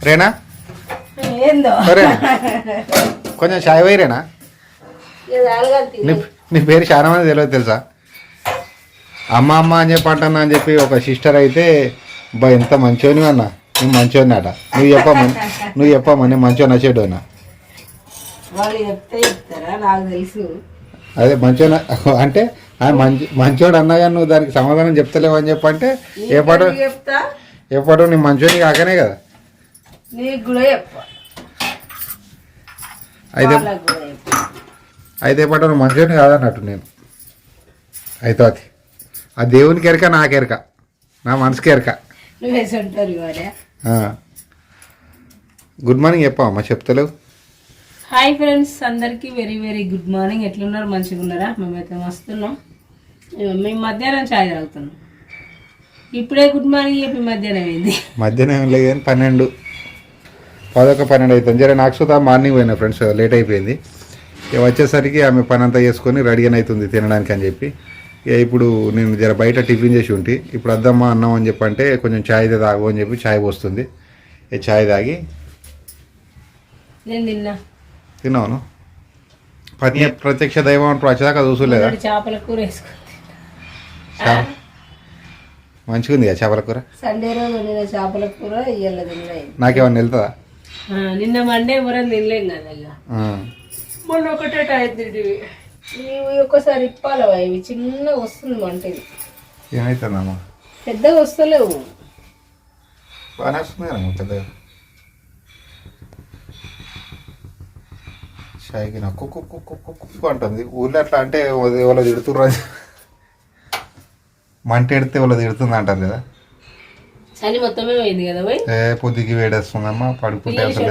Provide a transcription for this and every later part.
రేనా? కొంచెం చాయ్ పోయి రేనా? ఇది అలగంతి నీ నీ పేరు చాలా మంది తెలియదు తెలుసా? అమ్మ అమ్మ అని చెప్పి అంటున్నా అని చెప్పి ఒక సిస్టర్ అయితే బా ఎంత మంచోని అన్న. నువ్వు మంచోని అట. నువ్వు చెప్పమని నువ్వు చెప్పమని మంచోని నచ్చేడు అన్న. అదే మంచోని అంటే మంచి మంచోడు అన్నా కానీ నువ్వు దానికి సమాధానం చెప్తలేవు అని చెప్పంటే ఏ పాట ఏ పాట నీ మంచోని కాకనే కదా. నీకు కూడా చెప్పా. అయితే వాళ్ళకు కూడా చెప్పా. అయితే కాదన్నట్టు నేను. అయితే అది. ఆ దేవునికి ఎరక నాకెరక నా మనసుకి ఎరక నువ్వే ఇవాళ గుడ్ మార్నింగ్ చెప్పమ్మా చెప్తలేవు. హాయ్ ఫ్రెండ్స్ అందరికీ వెరీ వెరీ గుడ్ మార్నింగ్ ఎట్లున్నారు? మంచిగా ఉన్నారా? మేమైతే మస్తున్నాం. మేము మధ్యాహ్నం చాయ్ తాగుతున్నాం. ఇప్పుడే గుడ్ మార్నింగ్ చెప్పి మధ్యాహ్నం అయింది. మధ్యాహ్నం ఏం లేదు కానీ పన్నెండు. పదొక పన్నెండు అవుతుంది జర నాకు సుతా మార్నింగ్ పోయినా ఫ్రెండ్స్ లేట్ అయిపోయింది. ఇక వచ్చేసరికి ఆమె పని అంతా చేసుకొని రెడీ అని అవుతుంది తినడానికి అని చెప్పి. ఇక ఇప్పుడు నేను జర బయట టిఫిన్ చేసి ఉంటి. ఇప్పుడు వద్దమ్మా అన్నం అని చెప్పి అంటే కొంచెం ఛాయ్ తాగు అని చెప్పి ఛాయ్ పోస్తుంది. ఈ ఛాయ్ తాగి. నేను తిన్నా. తిన్నాను పని ప్రత్యక్ష దైవం అంటారు వచ్చేదాకా చూసలేదా? చేపల కూర మంచిగా ఉంది చేపల కూర? సండే రోజు చేపల కూర నాకేమన్నా వెళ్తుందా? నిన్న మండే ఎవరైనా తినలేం కదా ఇక. మొన్న ఒకటే టైం తింటివి ఇవి ఒక్కసారి ఇప్పాలవా? ఇవి చిన్నగా వస్తుంది మంట. ఇది పెద్దగా వస్తలేవు. బాగానే వస్తుంది కదా పెద్దగా షాయికి నాకు కుక్కు కుక్కు కుక్కు కుక్కు అంటుంది. ఊళ్ళో అట్లా అంటే ఎవరో తిడుతుర్రు మంట ఎడితే ఎవరో తిడుతుంది అంటారు కదా? చలి మొత్తమే పోయింది కదా పోయి? ఏ పొద్దుకి వేడేస్తుందమ్మా పడుకుంటే అసలు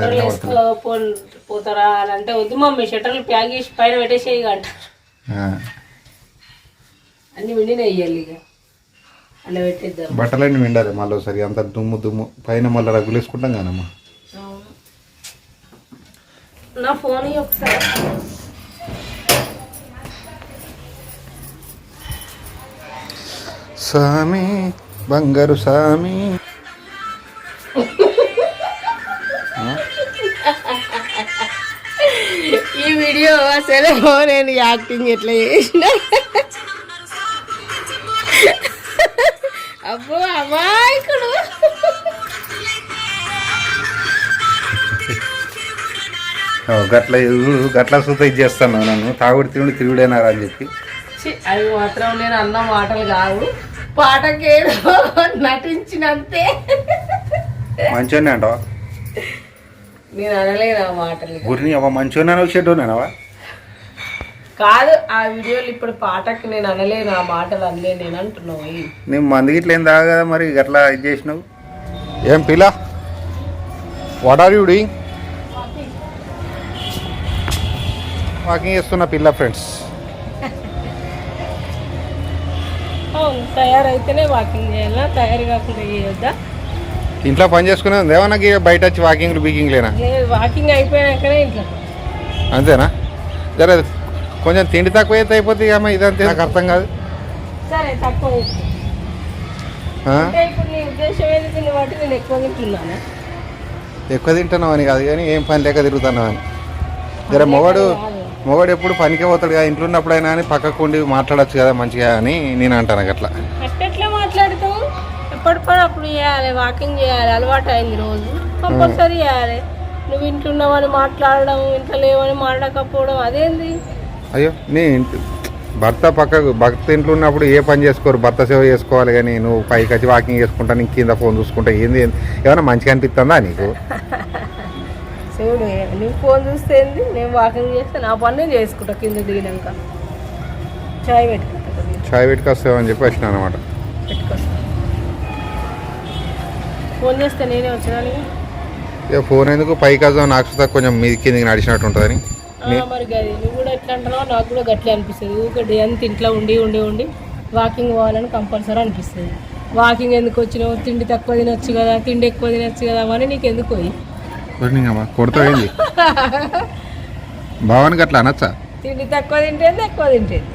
పో- పోతారా అని అంటే వద్దు మమ్మీ షట్టర్లు ప్యాక్ చేసి పైన పెట్టేసేయి అంటారు. ఆ. అన్ని వేయాలి ఇక. అలా పెట్టేద్దాం. బట్టలన్నీ విండాలి మళ్ళీ ఒకసారి అంత దుమ్ము దుమ్ము. పైన మళ్ళీ కదమ్మా. అవును. నా ఫోన్ ఇయ్యి ఒకసారి. స్వామి బంగారు స్వామి అసలు నేను యాక్టింగ్ ఎట్లా చేసిన? అబ్బో అమాయకుడు. గట్ల గట్ల సుత ఇది చేస్తాను నన్ను. తాగుడు తిరుగుడు తిరుగుడేనారా అని చెప్పి. అవి మాత్రం నేను అన్న మాటలు కావు. పాటకేదో నటించినంతే. మంచిగానే అంటావా? నేను అనలేను ఆ మాటలు. గురిని అవ్వ మంచిగానే వచ్చేటోనేనావా కాదు ఆ వీడియోలు ఇప్పుడు పాటకి నేను అనలేను ఆ మాటలు అనలే నేను అంటున్నావు. నేను మంది గిట్ల ఏం తాగా కదా మరి? గట్లా ఇది చేసినావు? ఏం పిల్ల? What are you doing walking చేస్తున్న పిల్ల ఫ్రెండ్స్ తయారైతేనే వాకింగ్ చేయాలా? తయారు కాకుండా చేయొద్దా? ఇంట్లో పని చేసుకునే ఉంది? ఏమన్నా గీ బయట వచ్చి వాకింగ్లు బీకింగ్ లేనా లేదు వాకింగ్ అయిపోయాకనే ఇంట్లో. అంతేనా? జర కొంచెం తిండి తక్కువ అయితే అయిపోతుంది అమ్మ ఇదంతే నాకు అర్థం కాదు. సరే తక్కువ ఎక్కువ తింటున్నావు అని కాదు కానీ ఏం పని లేక తిరుగుతున్నావు అని. జర మొగడు మొగడు ఎప్పుడు పనికి పోతాడు కదా ఇంట్లో ఉన్నప్పుడైనా అని పక్కకు ఉండి మాట్లాడొచ్చు కదా మంచిగా అని నేను అంటాను అట్లా. ఎప్పటి పని అప్పుడు చేయాలి వాకింగ్ చేయాలి అలవాటు అయింది రోజు. కంపల్సరీ చేయాలి. నువ్వు ఇంట్లో ఉన్నావని మాట్లాడడం ఇంట్లో లేవని మాట్లాడకపోవడం అదేంది? అయ్యో నీ ఇంటి భర్త పక్కకు భర్త ఇంట్లో ఉన్నప్పుడు ఏ పని చేసుకోరు? భర్త సేవ చేసుకోవాలి కానీ నువ్వు పైకి వచ్చి వాకింగ్ చేసుకుంటా నీకు కింద ఫోన్ చూసుకుంటా ఏంది? ఏమైనా మంచిగా అనిపిస్తుందా నీకు? చూడు నువ్వు ఫోన్ చూస్తే నేను వాకింగ్ చేస్తే నా పని చేసుకుంటా కింద దిగినాక. చాయ్ పెట్టుకుంటా. చాయ్ పెట్టుకొస్తావని చెప్పి వచ్చినా అనమాట. ఫోన్ చేస్తే నేనే వచ్చినాను ఇక ఫోన్ ఎందుకు? పైకి వద్దాం నాకు కొంచెం మీది కిందికి నడిచినట్టు ఉంటుందని. మరి గది. నువ్వు కూడా ఎట్లా అంటున్నావు నాకు కూడా గట్లే అనిపిస్తుంది. ఊరికే ఎంత ఇంట్లో ఉండి ఉండి ఉండి వాకింగ్ పోవాలని కంపల్సరీ అనిపిస్తుంది. వాకింగ్ ఎందుకు వచ్చినావు? తిండి తక్కువ తినొచ్చు కదా తిండి ఎక్కువ తినొచ్చు కదా అని నీకు ఎందుకు పోయి? కొడతావేంది భావానికి అట్లా అనొచ్చా? తిండి తక్కువ తింటేది ఎక్కువ తింటేది.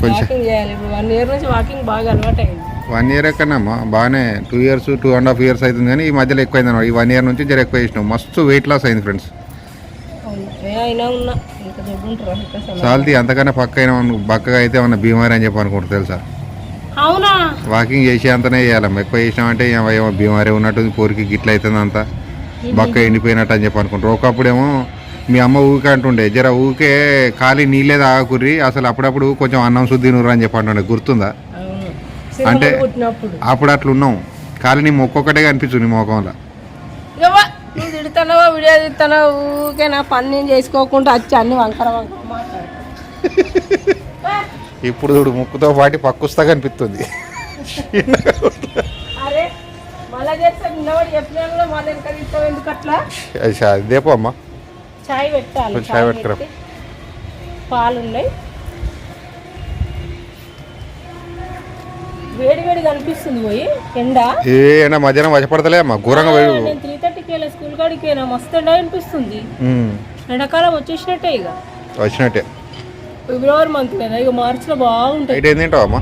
కొంచెం. వాకింగ్ చేయాలి. ఇప్పుడు వన్ ఇయర్ నుంచి వాకింగ్ బాగా అలవాటు అయింది వన్ ఇయర్ ఎక్కడమ్మా బాగానే two years two and half years అవుతుంది కానీ ఈ మధ్యలో ఎక్కువైంది ఈ వన్ ఇయర్ నుంచి జర ఎక్కువ చేసినావు. మస్తు వెయిట్ లాస్ అయింది ఫ్రెండ్స్ సాల్తీ అంతకన్నా పక్క అయినా బక్కగా అయితే ఏమన్నా బీమారీ అని చెప్పి అనుకుంటారు తెలుసా? అవునా? వాకింగ్ చేసే అంతనే చేయాలమ్మా ఎక్కువ చేసినామంటే ఏమో ఏమో బీమారీ ఉన్నట్టుంది పోరికి గిట్ల అవుతుంది అంతా. బక్క ఎండిపోయినట్టు అని చెప్పి అనుకుంటారు ఒకప్పుడేమో మీ అమ్మ ఊకే అంటుండే జర ఊకే ఖాళీ నీళ్ళే తాగకుర్రి అసలు అప్పుడప్పుడు కొంచెం అన్నం శుద్ధి నూరు అని చెప్పి అంటుండే. గుర్తుందా? అంటే- అప్పుడు అట్లా ఉన్నాం ఖాళీ నీ మొక్కొక్కటే కనిపించు నీ ముఖంలో. నువ్వు తిడతానో వీడియో తిడతానో ఊకే నా పని నేను చేసుకోకుండా వచ్చి అన్ని వంకర వంకర మాట్లాడు. ఇప్పుడు చూడు ముక్కుతో పాటి పక్కుస్తా కనిపిస్తుంది. అరే మళ్ళా చేస్తా నిన్నవాడు చెప్పినా కూడా మళ్ళీ ఇంకా తీస్తావు ఎందుకు అట్లా? అది అమ్మా. చాయ్ పెట్టాలి చాయ్ పెట్టుకురా. పెట్టి. పాలు ఉన్నాయి వేడి వేడి కనిపిస్తుంది పోయి ఎండ. ఏ అయినా మధ్యాహ్నం వశపడతలే అమ్మా ఘోరంగా ఆ, పోయి నేను త్రీ థర్టీకి వెళ్ళా స్కూల్ కాడికి వెళ్ళా మస్తు ఎండ అనిపిస్తుంది. ఉమ్, ఎండాకాలం వచ్చేసినట్టే ఇక. వచ్చినట్టే. ఫిబ్రవరి మంత్ కదా ఇక మార్చిలో బాగుంటుంది. నైట్ ఏం తింటావు అమ్మా?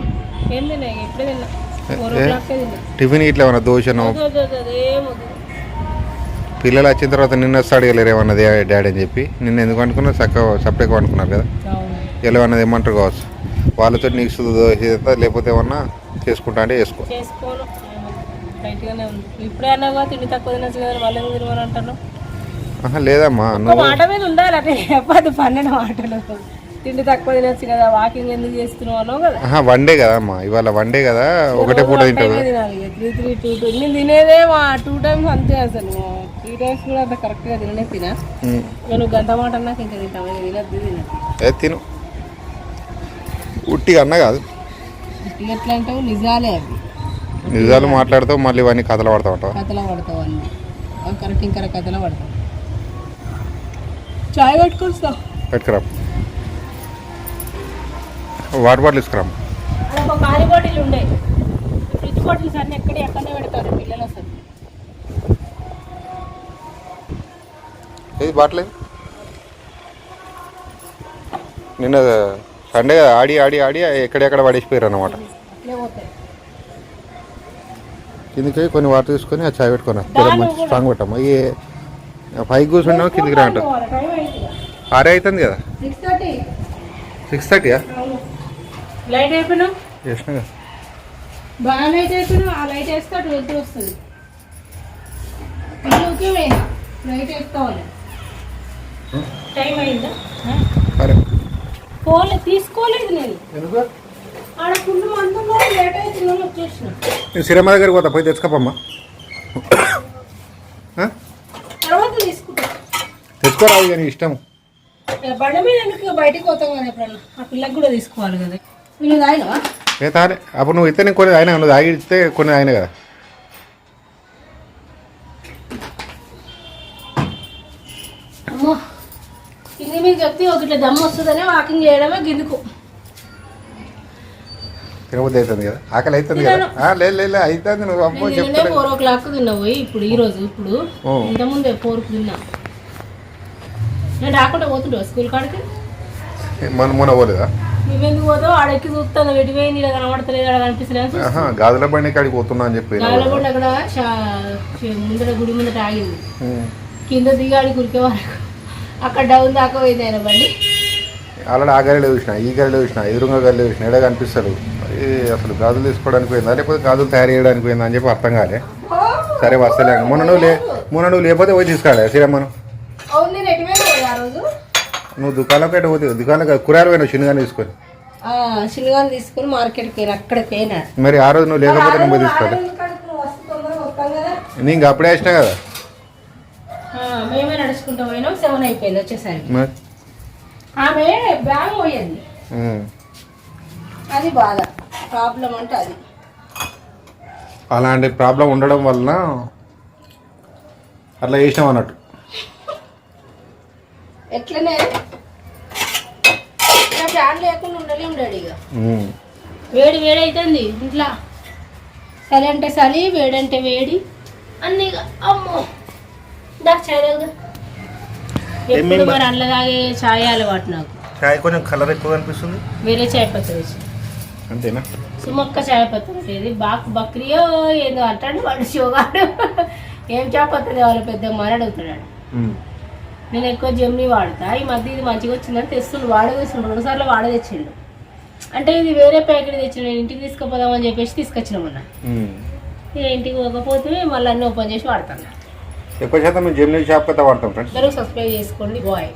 ఏం తిన్నా ఇక ఎప్పుడే తిన్నా. ఫోర్ ఓ ఏ? క్లాక్కే తిన్నా. టిఫిన్ ఇట్లా ఏమన్నా దోశను. పిల్లలు వచ్చిన తర్వాత నిన్న వస్తే అడగలేరు ఏమన్నా డాడీ అని చెప్పి. నిన్న ఎందుకు అనుకున్నారు? చక్కగా సపరేట్గా అనుకున్నారు కదా. అన్నది ఏమంటారు కావచ్చు? వాళ్ళతో నీకు లేకపోతే ఏమన్నా చేసుకుంటా అంటే చేసుకో. చేసుకోను. బయటగానే ఉంది. ఇప్పుడే అన్నావా తిండి తక్కువ తినచ్చు కదా మళ్ళీ ఎందుకు తినమని అంటాను ఆహా, లేదమ్మా ఒక నువ్వు మాట మీద ఉండాలి అంటే చెప్పదు పన్నెండు మాటలు. తిండి తక్కువ తినచ్చు కదా వాకింగ్ ఎందుకు చేస్తున్నావు అన్నావు కదా. ఆహా, వన్ డే కదా అమ్మా ఇవాళ వన్ డే కదా ఒకటే పూట తింటావు కదా. త్రీ త్రీ టూ టూ నేను తినేదే మా టూ టైమ్స్ అంతే అసలు. త్రీ టైమ్స్ కూడా అంత కరెక్ట్గా తిననే తినా. ఉమ్. ఇక నువ్వు గంట మాట అన్నాక ఇంకా తింటావు? ఇక తినద్దు తినద్దు. ఏ తిను. ఉట్టి అన్న కాదు. ఎట్లా అంటావు నిజాలే అవి. నిజాలు మాట్లాడుతావు మళ్ళీ ఇవన్నీ కథలు పడతా ఉంటావు కథలో పడతావు అన్ని. అవి కరెక్ట్ ఇంకా కథలో పడతావు. చాయ్ పెట్టుకొస్తా పెట్టుకురా. వాటర్ బాటిల్ అక్కడ ఒక ఖాళీ బాటిల్ ఉండే. ఫ్రిడ్జ్ బాటిల్స్ అన్ని ఎక్కడ ఎక్కడనే పెడతారు పిల్లలు అసలు. ఏది బాటిల్? నిన్న సండే కదా, ఆడి ఆడి ఆడి ఎక్కడెక్కడ పడేసిపోయారు పోతాయి. కిందికి కొన్ని వాటర్ తీసుకొని ఆ చాయ్ పెట్టుకున్నా మంచి. స్ట్రాంగ్ పెట్టమ్మా ఈ పైకి కూర్చున్నావు కిందికి రా అంటారు టైం అయింది ఆరే అవుతుంది కదా? సిక్స్ థర్టీ సిక్స్ థర్టీయా లైట్ అయిపోయినా చేసిన కదా. బాగా లైట్ అయిపోయినా ఆ లైట్ వేస్తే అటు వస్తుంది. లైట్ వేసుకోవాలి. టైం అయిందా? సరే. తీసుకోలేదు నేను. ఎందుకు? ఆడ ఫుల్ లేట్ వచ్చేసిన. నేను సిరమ్మ దగ్గరికి పోతా పోయి తెచ్చుకోపమ్మా? తర్వాత తీసుకుంటా. తెచ్చుకోరాదు కానీ ఇష్టం. బండి మీద ఎందుకు బయటికి పోతాం కదా ఎప్పుడన్నా? ఆ పిల్లకి కూడా తీసుకోవాలి కదా. వీళ్ళు తాగినవా? ఏ తానే అప్పుడు నువ్వు ఇస్తే నేను కొన్ని ఆయన నువ్వు తాగి ఇస్తే కొన్ని ఆయన కదా. మీకు చెప్తే ఒక ఇట్లా దమ్ము వస్తుందనే వాకింగ్ చేయడమే గిదుకు. తినబుద్ధి అవుతుంది కదా? ఆకలి అవుతుంది కదా? ఆ, లేదు లేదు లేదు, అవుతుంది నువ్వు. అమ్మో నేను నిన్నే చెప్తా ఫోర్ ఓ క్లాక్ తిన్నా పోయి ఇప్పుడు ఈ రోజు ఇప్పుడు ఓ. ఇంతకుముందే ఫోర్కి తిన్నా. నేను రాకుండా స్కూల్ కాడికి? మన మొన్న పోలేదా? నువ్వెందుకు పోతావు? ఆడెక్కి చూస్తాను వెటి పోయింది? ఇక్కడ కనబడతలేదు కనిపిస్తలేదు గాజుల బండి కాడికి పోతున్నా అని చెప్పి అక్కడ ముందర గుడి ఆగింది. కింద దిగాడి కురికే వరకు అక్కడ డౌన్ దాకా పోయింది ఆయన బండి. ఆల్రెడీ ఆ గదిలో చూసిన ఈ గదిలో చూసిన ఎదురుగా గదిలో చూసిన ఎడ కనిపిస్తారు అసలు గాజులు తీసుకోవడానికి పోయిందా లేకపోతే గాజులు తయారు చేయడానికి పోయిందా అని చెప్పి అర్థం కాలే. సరే వస్తలే. మొన్న నువ్వు లే మొన్న నువ్వు లేకపోతే పోయి శ్రీరమ్మను ఆ రోజు. నువ్వు దుకాణంకి ఎటు పోతే దుకాణం కూరగాయలు పోయినావు చిన్నగానే తీసుకొని. శనిగాలు తీసుకుని మార్కెట్కి పోయినా అక్కడికి పోయినా. మరి ఆ రోజు నువ్వు లేకపోతే నువ్వు తీసుకోవాలి నేను ఇంక అప్పుడే వేసినా కదా? మేమే నడుచుకుంటూ పోయినాం సెవెన్ అయిపోయింది వచ్చేసరికి. ఆమె బ్యాగ్ పోయింది. అది బాధ. ప్రాబ్లం అంటే అది. అలాంటి ప్రాబ్లం ఉండడం వలన అట్లా చేసినాం అన్నట్టు. ఎట్లనే? ఫ్యాన్ లేకుండా ఉండలేము డాడీ ఇక. వేడి వేడి అవుతుంది ఇంట్లో. చలి అంటే చలి వేడి అంటే వేడి. అన్నీ ఇక అమ్మో. దా చాయ్ తాగుదా? ఎప్పుడు మరి అందులో తాగే చాయ్ అలవాటు నాకు. చాయ్ కొంచెం కలర్ ఎక్కువ అనిపిస్తుంది వేరే చాయ్ పత్తి వేసి. అంతేనా? సుమక్క చేపత్తి ఇది బాక్ బక్రియో ఏదో అంటాడు వాడు షోగాడు ఏం చేపత్తి వాళ్ళ పెద్ద అని అడుగుతున్నాడు. నేను ఎక్కువ జమ్ని వాడతా. ఈ మధ్య ఇది మంచిగా వచ్చిందని తెస్తుండు. వాడే తెస్తుండు. రెండు సార్లు వాడే తెచ్చిండు. అంటే ఇది వేరే ప్యాకెట్ తెచ్చిండు. నేను ఇంటికి తీసుకుపోదామని చెప్పేసి తీసుకొచ్చిన మొన్న. ఇంటికి పోకపోతే మళ్ళీ అన్నీ ఓపెన్ చేసి వాడతాను. ఎక్కువ శాతం మేము జెమినీ షాప్ అయితే వాడతాం ఫ్రెండ్స్ అందరూ సబ్స్క్రైబ్ చేసుకోండి. బాయ్